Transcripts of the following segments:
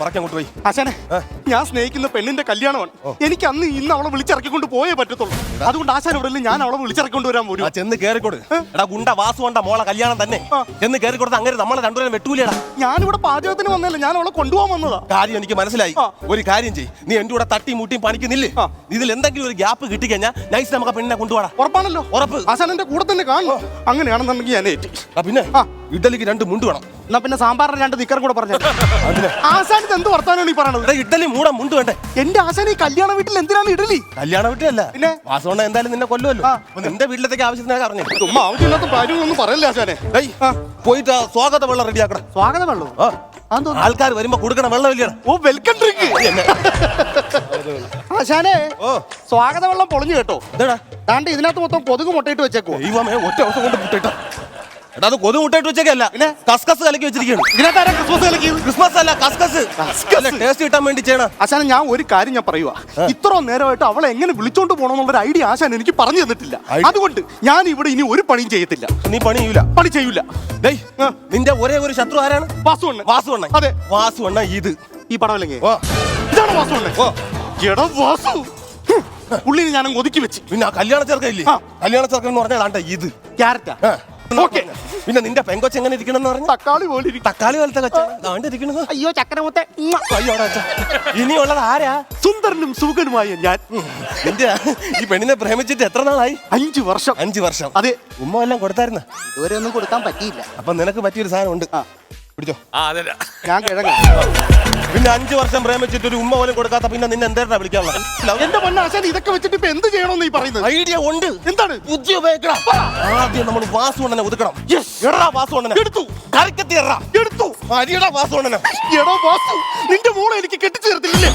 പറക്കങ്ങോട്ട് പോയി. അച്ഛനെ ഞാൻ സ്നേഹിക്കുന്ന പെണ്ണിന്റെ കല്യാണമാണ്. എനിക്ക് അന്ന് ഇന്ന് അവളെ വിളിച്ചിറക്കിക്കൊണ്ട് പോയേ പറ്റത്തുള്ളൂ. അതുകൊണ്ട് ആശാൻ ഇവിടെ ഞാൻ അവളെ വിളിച്ചിറക്കിക്കൊണ്ട് വരാൻ പോലും ചെന്ന് കയറിക്കോട് എടാ ഗുണ്ട വാസു കൊണ്ട മോളെ കല്യാണം തന്നെ. ചെന്ന് കേറിക്കൊടുത്ത് അങ്ങനെ നമ്മളെ രണ്ടുപേരും വെട്ടൂലടാ. ഞാനിവിടെ പാചകത്തിന് വന്നല്ല ഞാൻ അവളെ കൊണ്ടുപോകാൻ വന്നതാ. കാര്യം എനിക്ക് മനസ്സിലായി. ഒരു കാര്യം ചെയ് നീ എന്റെ കൂടെ തട്ടി മുട്ടിയും പണിക്കുന്നില്ലേ. ഇതിൽ എന്തെങ്കിലും ഒരു ഗ്യാപ്പ് കിട്ടിക്കഴിഞ്ഞാൽ നൈസ് നമുക്ക് പെണ്ണിനെ കൊണ്ടുപോടാ. ഉറപ്പാണല്ലോ. ഉറപ്പ്. ആശാൻ എന്റെ കൂടെ തന്നെ കാണുന്നു അങ്ങനെയാണെന്നുണ്ടെങ്കിൽ ഞാൻ ഏറ്റി. പിന്നെ. ഇഡലിക്ക് രണ്ട് മുണ്ട് വേണം. എന്നാ പിന്നെ സാമ്പാറിന് രണ്ട് നിക്കറും കൂടെ പറഞ്ഞു. ആശാൻ എന്ത് വർത്താനാണ് ഈ പറയണത്? എടാ ഇഡലി മൂടാ മുണ്ട് വേണ്ടേ? എന്റെ ആശാൻ ഈ കല്യാണ വീട്ടിൽ എന്തിനാണ് ഇഡലി? കല്യാണ വീട്ടിലല്ല. പിന്നെ? വാസവണ്ണ എന്തായാലും നിന്നെ കൊല്ലുമല്ലോ നിന്റെ വീട്ടിലത്തേക്ക് ആവശ്യത്തിനാ പറഞ്ഞു ഉമ്മ ആവശ്യമില്ലാത്ത കാര്യമൊന്നും പറയല്ലേ ആശാനെ? പോയിട്ട് സ്വാഗത വെള്ളം റെഡിയാക്കണം സ്വാഗത വെള്ളോ? ആൾക്കാർ വരുമ്പോ കൊടുക്കണം വെള്ളം ഇല്ലടാ ഓ വെൽക്കം ഡ്രിങ്ക് ആശാനെ ഓ. സ്വാഗത വെള്ളം പൊളിഞ്ഞു കേട്ടോ. ഇതെടാ താണ്ട് ഇതിനകത്ത് മൊത്തം കൊതുക് മുട്ടയിട്ട് വെച്ചേക്കോ ഒറ്റ ദിവസം കൊണ്ട് മുട്ടയിട്ട. എടാ അത് കൊതു മുട്ടയിട്ട് വെച്ചേക്കല്ല. പിന്നെ? കസ്കസ് കലക്കി വെച്ചിരിക്കുന്നു. ഇതിനകത്ത് ക്രിസ്മസ് കലക്കി? ക്രിസ്മസ് അല്ല കസ്കസ്. അല്ല ടേസ്റ്റ് കിട്ടാൻ വേണ്ടി ചെയ്യണ. ആശാന ഞാൻ ഒരു കാര്യം ഞാൻ പറയുക ഇത്ര നേരമായിട്ട് അവളെ എങ്ങനെ വിളിച്ചോണ്ട് പോകണമെന്നുള്ളൊരു ഐഡിയ ആശാൻ എനിക്ക് പറഞ്ഞു തന്നിട്ടില്ല. അതുകൊണ്ട് ഞാൻ ഇവിടെ ഇനി ഒരു പണിയും ചെയ്യത്തില്ല. നീ പണി ചെയ്യൂല? പണി ചെയ്യൂല. ഡേയ് നിന്റെ ഒരേ ഒരു ശത്രു ആരാണ്? വാസു വാസുവണ്ണൻ വാസു അണ്ണ അതെ. വാസു അണ്ണ ഇത്. ഈ പടം അല്ലെങ്കിൽ ഇതാണ് വാസുവണ്ണൻ ഓ. എടാ വാസു. പുള്ളിനെ ഞാൻ ഒതുക്കി വെച്ച്. പിന്നെ കല്യാണ ചെറുക്കില്ലേ കല്യാണ ചെറുക്കൻ എന്ന് പറഞ്ഞാൽ ഇത്. ക്യാരറ്റാ. ഓക്കെ. പിന്നെ നിന്റെ പെങ്കൊച്ച് എങ്ങനെ ഇരിക്കണം എന്ന് പറഞ്ഞ? തക്കാളി പോലെ ഇരിക്കും. തക്കാളി പോലത്തെ കച്ചാണ് ഇരിക്കണത്? അയ്യോ ചക്കരമുത്തെ അയ്യോ അവിടെ ഇനിയുള്ളത് ആരാ? സുന്ദരനും സുഖനുമായ ഞാൻ. നിന്റെ ഈ പെണ്ണിനെ പ്രേമിച്ചിട്ട് എത്ര നാളായി? അഞ്ചു വർഷം. അഞ്ചു വർഷം. അതെ. ഉമ്മ എല്ലാം കൊടുത്തായിരുന്നു? ഇതുവരെ ഒന്നും കൊടുക്കാൻ പറ്റിയില്ല. അപ്പൊ നിനക്ക് പറ്റിയൊരു സാധനം ഉണ്ട് ആ. പിടിച്ചോ. ആ അതല്ല ഞാൻ കിഴങ്ങ. പിന്നെ അഞ്ചു വർഷം പ്രേമിച്ചിട്ട് ഒരു ഉമ്മ പോലും കൊടുക്കാത്ത പിന്നെ നിന്നെ എന്താ വിളിക്കാനുള്ള എന്റെ പൊന്നാശാൻ ഇതൊക്കെ വെച്ചിട്ട് ഇപ്പൊ എന്ത് ചെയ്യണമെന്ന് ഈ പറയുന്നത്? ഐഡിയ ഉണ്ട്. എന്താണ്? ബുദ്ധി ഉപയോഗിക്കണം. ആദ്യം നമ്മൾ വാസുകൊണ്ടനെ ഒതുക്കണം. എടാ വാസുകൊണ്ടനെ എടുത്തു. കരക്കത്തി എറാ എടുത്തു. അരിയടാ വാസുകൊണ്ടനെ എടോ വാസു നിന്റെ മോളെ എനിക്ക് കെട്ടിച്ചു ചേർത്തില്ലേ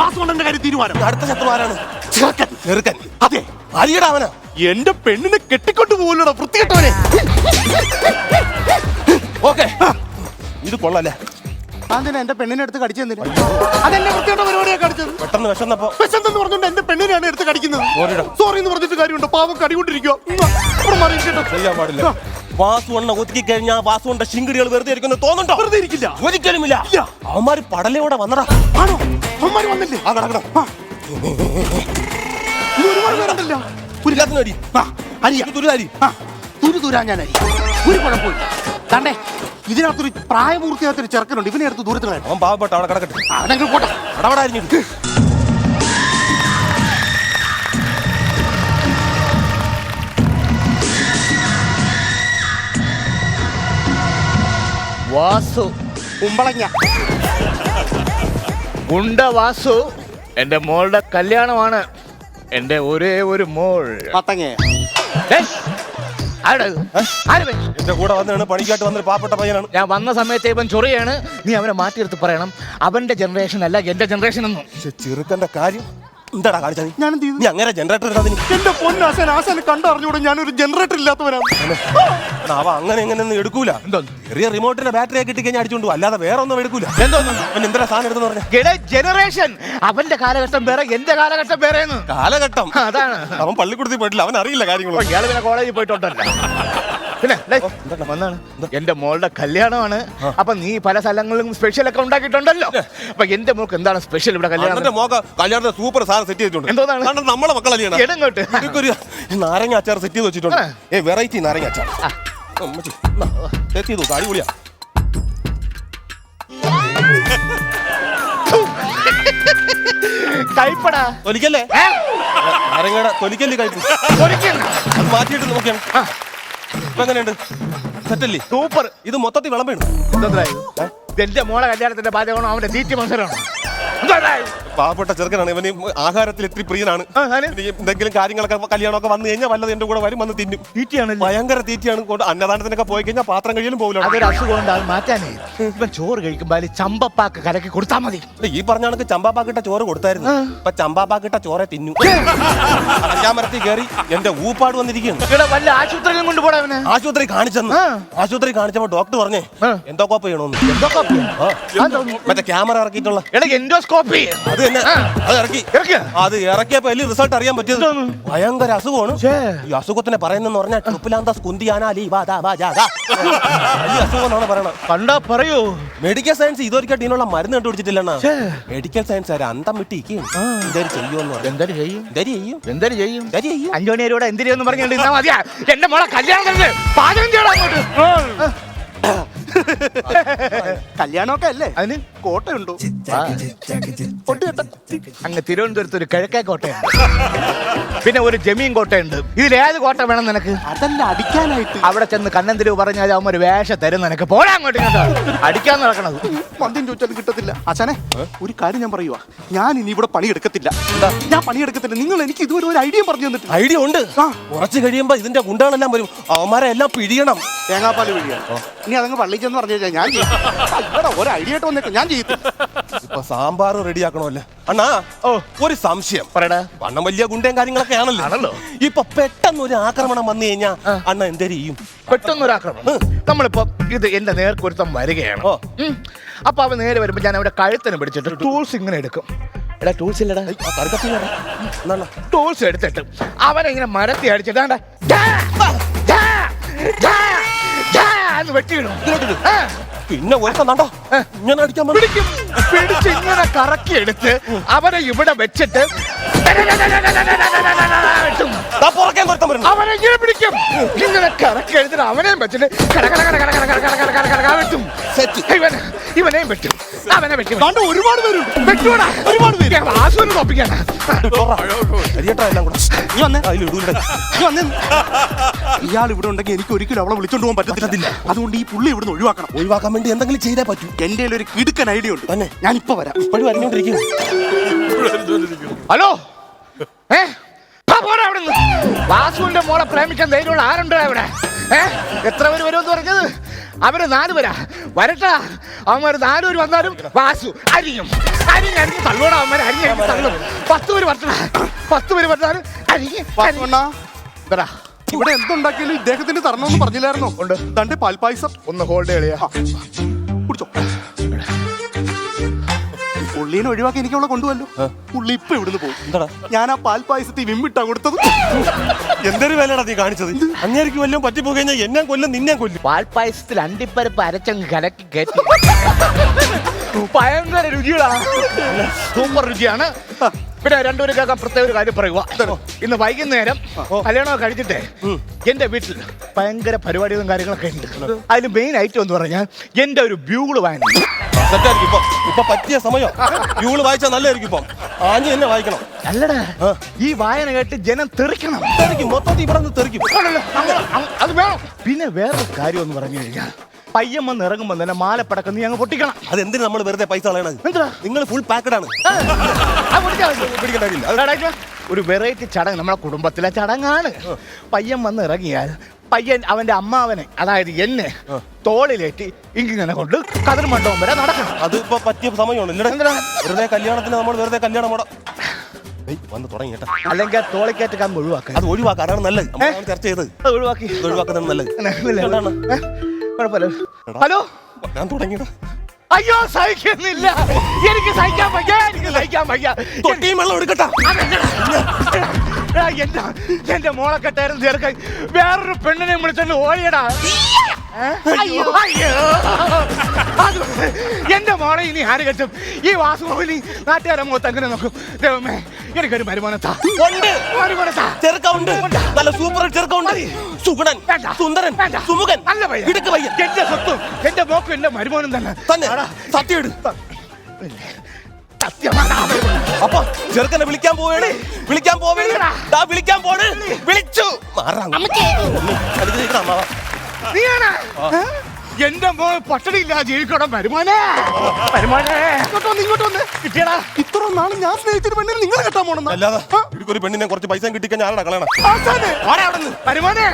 വാസുകൊണ്ടെന്റെ കാര്യം തീരുമാനം. അടുത്ത ശത്രു ആരാണ് ചെറുക്കൻ. ചെറുക്കൻ. അതെ. അരിയടാ അവനാ. എന്റെ പെണ്ണിനെ കെട്ടിക്കൊണ്ട് പോലൂടാ വൃത്തികെട്ടവനെ. ഓക്കെ. ഇത് കൊള്ളല്ലേ? അതിനെ എന്റെ പെണ്ണിനെ എടുത്ത് കടിച്ചു തന്നില്ല അതെന്നെ വൃത്തികെട്ട പരിപാടിയാ കടിച്ചത്. പെട്ടെന്ന് വിശന്നപ്പോ. വിശന്തെന്ന് പറഞ്ഞുകൊണ്ട് എന്റെ പെണ്ണിനെയാണ് എടുത്ത് കടിക്കുന്നത്. Sorryടാ. സോറി എന്ന് പറഞ്ഞിട്ട് കാര്യമുണ്ടോ. പാവം കടികൊണ്ടിരിക്കുക ചെയ്യാൻ പാടില്ല. വാസു എണ്ണ ഒതുക്കി കഴിഞ്ഞാൽ ശിങ്കിടികൾ വെറുതെ ഇരിക്കുന്നു തോന്നുന്നുണ്ടോ? വെറുതെ ഇരിക്കില്ല. ഒരിക്കലുമില്ല. ഇല്ല. അവന്മാര് പടലയോടെ വന്നടാ. ആണോ? അമ്മമാര് വന്നില്ലേ? ആ കിടക്കണം ഒരുപാട് പേരുണ്ടല്ലോ. ഒരു എല്ലാത്തിനും അടി. ആ, അരി. തുരുതാരി ആ, തുരു തുരാ ഞാൻ അരി. ഒരു കുഴപ്പമില്ല കണ്ടേ? ഇതിനകത്തൊരു പ്രായപൂർത്തിയാകത്തൊരു ചെറുക്കനുണ്ട്. ഇവനെ എടുത്ത് ദൂരത്ത് കളയണം അവൻ പാവപ്പെട്ട അവിടെ കിടക്കട്ടെ. അതെങ്കിൽ പോട്ടെ. അടവട അരിഞ്ഞു വാസു. കുമ്പളങ്ങ. ഗുണ്ട വാസു. എന്റെ മോളുടെ കല്യാണമാണ്. എന്റെ ഒരേ ഒരു മോൾ. മത്തങ്ങ എന്റെ കൂടെ വന്നാണ് പണിക്കായിട്ട് വന്നൊരു പാവപ്പെട്ട പയ്യനാണ്. ഞാൻ വന്ന സമയത്ത് ഇവൻ ചൊറിയാണ്. നീ അവനെ മാറ്റിയെടുത്ത് പറയണം. അവന്റെ ജനറേഷൻ അല്ല എന്റെ ജനറേഷൻ എന്നും. ചെറുക്കന്റെ കാര്യം. എന്താടാ കാണിച്ചത്? ഞാൻ എന്ത് ചെയ്തു? നീ അങ്ങനെ ജനറേറ്റർ ഇടാ നീ എന്റെ പൊന്നാശാൻ ആശാൻ കണ്ടറിഞ്ഞൂടെ ഞാനൊരു ജനറേറ്റർ ഇല്ലാത്തവനാണ് അവ അങ്ങനെ എങ്ങനെ എടുക്കൂല? ചെറിയ റിമോട്ടിന്റെ ബാറ്ററി കിട്ടി കഴിഞ്ഞാൽ അടിച്ചോണ്ട് പോകും. അല്ലാതെ വേറെ ഒന്നും എടുക്കൂല. എന്തോന്ന് അവൻ എന്തിനാ സാധനം എടുത്തെന്ന് പറഞ്ഞ? ജനറേഷൻ അവന്റെ കാലഘട്ടം വേറെ എന്റെ കാലഘട്ടം വേറെ കാലഘട്ടം? അതാണ്. അവൻ പള്ളിക്കൂടത്തിൽ പോയിട്ടില്ല. അവൻ അറിയില്ല കാര്യങ്ങളൊന്നും. ഇയാൾ പിന്നെ കോളേജിൽ പോയിട്ടുണ്ടല്ലോ. പിന്നെ വന്നാണ്. എന്റെ മോളുടെ കല്യാണമാണ്. അപ്പൊ നീ പല സ്ഥലങ്ങളിലും സ്പെഷ്യൽ ഒക്കെ ഉണ്ടാക്കിയിട്ടുണ്ടല്ലോ. അപ്പൊ എന്റെ മോൾക്ക് എന്താണ് സ്പെഷ്യൽ ഇവിടെ കല്യാണം? അണ്ണന്റെ മോക്ക കല്യാണത്തിന് സൂപ്പർ സാധനം സെറ്റ് ചെയ്തിട്ടുണ്ട്. എന്തോന്നാണ്? കാരണം നമ്മളെ മക്കളല്ലാണ് എടങ്ങോട്ട് ഇതൊരു നാരങ്ങ അച്ചാർ സെറ്റ് ചെയ്ത് വെച്ചിട്ടുണ്ട്. ആ. ഏ വെറൈറ്റി നാരങ്ങ അച്ചാർ. അമ്മച്ചി, എന്നാ, സെറ്റ് ചെയ്തു അടിപൊളിയാ. കൈപ്പടാ തൊലിക്കല്ലേ? ഏ? നാരങ്ങയുടെ തൊലിക്കല്ലേ കഴിക്കും പൊരിക്കുന്നു. അത് മാറ്റിയിട്ട് നോക്കിയാണ് ആ, ഇപ്പൊ എങ്ങനെയുണ്ട്? സെറ്റല്ലേ? സൂപ്പർ ഇത് മൊത്തത്തിൽ വിളമ്പേണ്? എന്റെ മോളെ കല്യാണത്തിന്റെ പാചകമാണോ? അവന്റെ തീറ്റി മത്സരമാണോ? പാവപ്പെട്ട ചെറുക്കനാണ്. ഇവന് ആഹാരത്തിൽ ഇത്തിരി പ്രിയനാണ്. ഇനി എന്തെങ്കിലും കാര്യങ്ങളൊക്കെ കല്യാണമൊക്കെ വന്നു കഴിഞ്ഞാൽ വല്ലത് എന്റെ കൂടെ വരും വന്ന് തിന്നും. തീറ്റിയാണ് ഭയങ്കര തീറ്റയാണ്. കൊണ്ട് അന്നദാനത്തിനൊക്കെ പോയി കഴിഞ്ഞാൽ പാത്രം കഴിയലും പോകില്ല അതൊരു അസുഖം മാറ്റാനേ. ഇവൻ ചോറ് കഴിക്കുമ്പോൾ അതിൽ ചമ്പപ്പാക്ക് കലക്കി കൊടുത്താൽ മതി. ഈ പറഞ്ഞ കണക്ക് ചമ്പാപ്പാക്കിട്ട ചോറ് കൊടുത്തായിരുന്നു. ഇപ്പൊ ചമ്പാപ്പാക്കിട്ട ചോറെ തിന്നു. അഞ്ചാമരത്തിൽ കയറി എന്റെ ഊപ്പാട് വന്നിരിക്കുന്നു ഇവിടെ വല്ല ആശുപത്രിയിലും കൊണ്ടുപോടാ അവനെ. ആശുപത്രി കാണിച്ചെന്ന്. ആശുപത്രി കാണിച്ചപ്പോ ഡോക്ടർ പറഞ്ഞേ. എന്തോ കോപ്പ ചെയ്യണമെന്ന് എന്തൊക്കെ ആ. മറ്റേ ക്യാമറ ഇറക്കിയിട്ടുള്ള. എൻഡോസ്കോപ്പ് കോപ്പി അത് തന്നെ. അത് ഇറക്കി. ഇറക്കിയ? അത് ഇറക്കിയപ്പോ വലിയ റിസൾട്ട് അറിയാൻ പറ്റിയത് ഭയങ്കര അസുഖമാണ്. ഈ അസുഖത്തിനെ പറയുന്നെന്ന് പറഞ്ഞാൽ ട്രിപ്പിലാന്താ സ്കുന്തിയാനാലി വാ ദാ വാ വലിയ അസുഖം എന്നാണ് പറയണത്. കണ്ടാ പറയൂ. മെഡിക്കൽ സയൻസ് ഇതൊരിക്കലും ഇതിനുള്ള മരുന്ന് കണ്ടുപിടിച്ചിട്ടില്ലണ്ണ. മെഡിക്കൽ സയൻസ് ആര് അന്തം വിട്ടിരിക്കും ചെയ്യുമെന്ന് ചെയ്യും. ചെയ്യും. എന്തൊരു ചെയ്യും. ഇതൊരു ചെയ്യും. അഞ്ചോണിയരോട് എന്തിനെന്ന് പറഞ്ഞുകൊണ്ട് ഇന്നാ മതിയാ. എന്റെ മോളെ കല്യാണം കഴിഞ്ഞ് പാചകം ചെയ്യണം അങ്ങോട്ട്. കല്യാണമൊക്കെ അല്ലേ? അതിന് കോട്ടയുണ്ടോ. അങ്ങ് തിരുവനന്തപുരത്ത് ഒരു കിഴക്കേ കോട്ടയുണ്ട്. പിന്നെ ഒരു ജമീൻ കോട്ടയുണ്ട്. ഇതിലേത് കോട്ട വേണം നിനക്ക്? അതല്ല അടിക്കാനായിട്ട്. അവിടെ ചെന്ന് കണ്ണന്തിരിവ് പറഞ്ഞാൽ അവൻ ഒരു വേഷ തരും നിനക്ക്. പോരാ അങ്ങോട്ട് ഇങ്ങോട്ട്. അടിക്കാൻ നടക്കണത്. മന്ദ്യം ചോദിച്ചാലും കിട്ടത്തില്ല. അച്ഛനെ ഒരു കാര്യം ഞാൻ പറയുവാ. ഞാൻ ഇനി ഇവിടെ പണിയെടുക്കത്തില്ല. ഞാൻ പണിയെടുക്കത്തില്ല. നിങ്ങൾ എനിക്ക് ഇതുവരെ ഒരു ഐഡിയ പറഞ്ഞു തന്നിട്ട് ഐഡിയ ഉണ്ട്. ആ. കുറച്ച് കഴിയുമ്പോ ഇതിന്റെ ഗുണ്ടകളെല്ലാം വരും. അവന്മാരെ എല്ലാം പിഴിയണം. തേങ്ങാപ്പാൽ പിഴിയണം ഇനി അതങ്ങ് പള്ളിച്ചെന്ന് പറഞ്ഞു കഴിഞ്ഞാൽ ഞാൻ ഇവിടെ ഒരു ഐഡിയ ആയിട്ട് വന്നിട്ട് ഞാൻ ചെയ്യും ഇപ്പൊ സാമ്പാർ റെഡിയാക്കണമല്ലേ അണ്ണാ ഓ. ഒരു സംശയം. പറയടാ. വണ്ണം വലിയ ഗുണ്ടയും കാര്യങ്ങളൊക്കെ ആണല്ലോ. ആണല്ലോ. ഇപ്പൊ പെട്ടെന്ന് ഒരു ആക്രമണം വന്നു കഴിഞ്ഞാ അണ്ണ എന്തേലും ചെയ്യും? പെട്ടെന്നൊരാക്രമണം നമ്മളിപ്പോ ഇത് എന്റെ നേർക്കൊരുത്തം വരികയാണ്. ഓ. ഉം. അപ്പൊ അവൻ നേരെ വരുമ്പോ ഞാൻ അവിടെ കഴുത്തിന് പിടിച്ചിട്ട് ടൂൾസ് ഇങ്ങനെ എടുക്കും. എടാ ടൂൾസ് ഇല്ലടാ. ആ കറുക്കത്തില്ലടാ. എന്താണ് ടൂൾസ് എടുത്തിട്ട് അവനെ ഇങ്ങനെ മരത്തി അടിച്ചിട്ട് ആണ്ടെ, ഡാ, ഡാ, ഡാ, ഡാ എന്ന് വെട്ടിയിടും. ഇതിലോട്ടിട്. ആ, പിന്നെ ഒരുത്തണ്ടോ ഇങ്ങനെ അടിക്കാൻ. പിടിക്കും. പിടിച്ച് ഇങ്ങനെ കറക്കി എടുത്ത് അവനെ ഇവിടെ വെച്ചിട്ട് ഇയാൾ ഇവിടെ ഉണ്ടെങ്കിൽ എനിക്ക് ഒരിക്കലും അവളെ വിളിച്ചോണ്ട് പോകാൻ പറ്റത്തില്ല. അതുകൊണ്ട് ഈ പുള്ളി ഇവിടെ ഒഴിവാക്കണം. ഒഴിവാക്കാൻ വേണ്ടി എന്തെങ്കിലും ചെയ്താൽ പറ്റൂ. എന്റെ ഒരു കിടുക്കൻ ഐഡിയ ഉണ്ട്. തന്നെ. ഞാൻ ഇപ്പൊ വരാം. ഇപ്പോഴും അറിഞ്ഞോണ്ടിരിക്കുന്നു. ഹലോ? ഏ? അവിടുന്ന്. വാസുവിന്റെ മോളെ പ്രേമിക്കാൻ ധൈര്യമുള്ള ആരുണ്ട് ഇവിടെ ഏ? എത്ര പേര് വരുമെന്ന് പറഞ്ഞത്? അവർ നാല് പേരാ വരട്ടാ. അവന്മാര് നാല് പേര് വന്നാലും വാസു അരിയും അരിഞ്ഞ് അരിഞ്ഞ് തള്ളോടാ അവന്മാര്. അരിഞ്ഞ് അരിഞ്ഞ് തള്ളും. പത്ത് പേര് പറ്റണ പത്ത് പേര് പറ്റാലും അരിഞ്ഞ് ഇവിടെ എന്തുണ്ടാക്കിയാലും ഇദ്ദേഹത്തിന് തരണമെന്ന് പറഞ്ഞില്ലായിരുന്നു? ഉണ്ട്. തന്റെ പാൽപായസം. ഒന്ന് ഹോൾഡ് ആ, കുടിച്ചോ. പുള്ളീനെ ഒഴിവാക്കി എനിക്ക് അവളെ കൊണ്ടുവല്ലോ. പുള്ളി ഇപ്പൊ ഇവിടുന്ന് പോകും ഞാൻ ആ പാൽ പായസത്തിൽ വിമ്മിട്ടാ കൊടുത്തത്. എന്തൊരു വിലയാണ് നീ കാണിച്ചത്? അങ്ങേക്ക് വല്ലതും പറ്റി കഴിഞ്ഞാൽ എന്നെ കൊല്ലും നിന്നെ കൊല്ലും. പാൽ പായസത്തിൽ അണ്ടിപ്പരപ്പ് അരച്ചങ്ങ് കലക്കി കയറ്റി. ഭയങ്കര രുചികളാ. സൂപ്പർ രുചിയാണ്. പിന്നെ രണ്ടുപേരും കേൾക്കാൻ പ്രത്യേക ഒരു കാര്യം പറയുക ഇന്ന് വൈകുന്നേരം കല്യാണം കഴിച്ചിട്ടേ എന്റെ വീട്ടിൽ ഭയങ്കര പരിപാടികളും കാര്യങ്ങളൊക്കെ ഉണ്ട്. അതിൽ മെയിൻ ഐറ്റം എന്ന് പറഞ്ഞാൽ എന്റെ ഒരു ബ്യൂഗിൾ വായന സെറ്റായിരിക്കും ഇപ്പൊ. ഇപ്പൊ പറ്റിയ സമയം. ഇവൾ വായിച്ചാൽ നല്ലതായിരിക്കും ഇപ്പം. ആഞ്ഞു തന്നെ വായിക്കണം. അല്ലടാ ഈ വായന കേട്ട് ജനം തെറിക്കണം. തെറിക്കും മൊത്തത്തിൽ ഇവിടെ നിന്ന് തെറിക്കും. അത് വേണം. പിന്നെ വേറൊരു കാര്യം എന്ന് പറഞ്ഞു കഴിഞ്ഞാൽ പയ്യൻ വന്ന് ഇറങ്ങുമ്പോൾ തന്നെ മാലപ്പടക്കം നീ അങ്ങ് പൊട്ടിക്കണം. അത് എന്തിനു നമ്മൾ വെറുതെ പൈസ കളയണത്? നിങ്ങൾ ഫുൾ പാക്കഡ് ആണ്. ഒരു വെറൈറ്റി ചടങ്ങ് നമ്മളെ കുടുംബത്തിലെ ചടങ്ങാണ്. പയ്യൻ വന്ന് ഇറങ്ങിയാൽ പയ്യൻ അവന്റെ അമ്മാവനെ അതായത് എന്നെ തോളിലേറ്റി ഇങ്ങനെ കൊണ്ട് കതിർ മണ്ഡപം വരെ നടക്കണം. അത് ഇപ്പൊ പറ്റിയ സമയമാണ്. വെറുതെ കല്യാണത്തിന് നമ്മൾ വെറുതെ കല്യാണം മോടാ വന്ന് തുടങ്ങി അല്ലെങ്കിൽ ആ തോളിക്കയറ്റ് കമ്പ് ഒഴിവാക്കാൻ അത് ഒഴിവാക്കാം അതാണ് നല്ലത്. ചർച്ച ചെയ്ത് ഒഴിവാക്കി. ഒഴിവാക്കുന്നതാണ് നല്ലത്? കുഴപ്പമില്ല. ഹലോ? ഞാൻ തുടങ്ങി അയ്യോ സഹിക്കുന്നില്ല. എനിക്ക് സഹിക്കാൻ വയ്യ എനിക്ക് സഹിക്കാൻ വയ്യ. തൊട്ടിയും വെള്ളം എടുക്കട്ടാ? എടാ, എന്റെ എന്റെ മോളെ കെട്ടായിരുന്നു ചേർക്കാൻ വേറൊരു പെണ്ണിനെ വിളിച്ചോണ്ട് ഓടിയടാ. അയ്യോ. അത് എന്റെ മോളെ ഇനി ആര് കെട്ടും? ഈ വാസുമോഹിനി നാട്ടുകാരെ മുഖത്ത് അങ്ങനെ നോക്കും. ദൈവമേ എനിക്കൊരു വരുമാനത്താ ഉണ്ട്. വരുമാനത്താ ചെറുക്ക ഉണ്ട്. നല്ല സൂപ്പർ ചെറുക്ക ഉണ്ട് സുഗുണൻ സുന്ദരൻ സുമുഖൻ നല്ല പയ്യൻ. ഇടുക്ക് പയ്യൻ. എന്റെ സ്വത്തും എന്റെ മോക്കും എന്റെ വരുമാനം തന്നെ. തന്നെ. സത്യം ഇട്. അപ്പൊ ചെറുക്കനെ വിളിക്കാൻ പോവേണ്. വിളിക്കാൻ പോവേണ്. ദാ വിളിക്കാൻ പോണ്. വിളിച്ചു. മാറാം നീയാണ്? എന്റെ മോൾ പട്ടണിയില്ല ജീവിക്കണം വരുമാനേ വരുമാനേ ഇങ്ങോട്ട് വന്ന് ഇങ്ങോട്ട് വന്ന്. കിട്ടിയടാ. ഇത്ര നാളും ഞാൻ സ്നേഹിച്ചൊരു പെണ്ണിനെ നിങ്ങൾ കെട്ടാൻ പോണെന്ന്? അല്ലാതെ ഒരു പെണ്ണിനെ കുറച്ച് പൈസ കിട്ടിക്കാൻ ആരാണ് കളയണം? വരുമാനേ